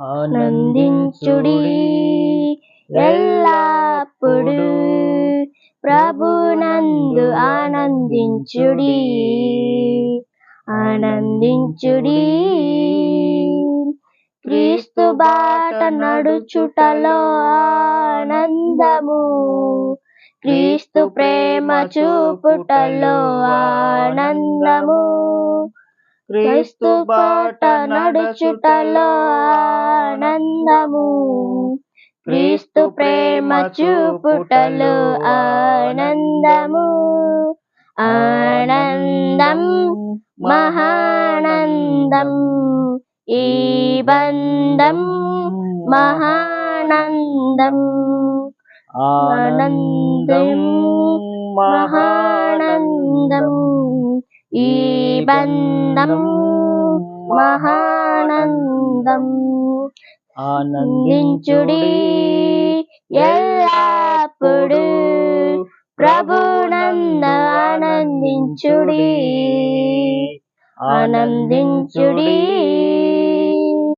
ఆనందించుడి. ఎల్లప్పుడు ప్రభునందు ఆనందించుడి. ఆనందించుడి. క్రీస్తు బాట నడుచుటలో ఆనందము. క్రీస్తు ప్రేమ చూపుటలో ఆనందము. క్రీస్తు బాట నడుచుటలో క్రీస్తు ప్రేమ చూపుటలు ఆనందము. ఆనందం మహానందం. ఈ బంధం మహానందం. ఆనందం మహానందం. ఈ బంధం మహానందం. ఆనందించుడి ఎల్లప్పుడు ప్రభునంద ఆనందించుడి ఆనందించుడి.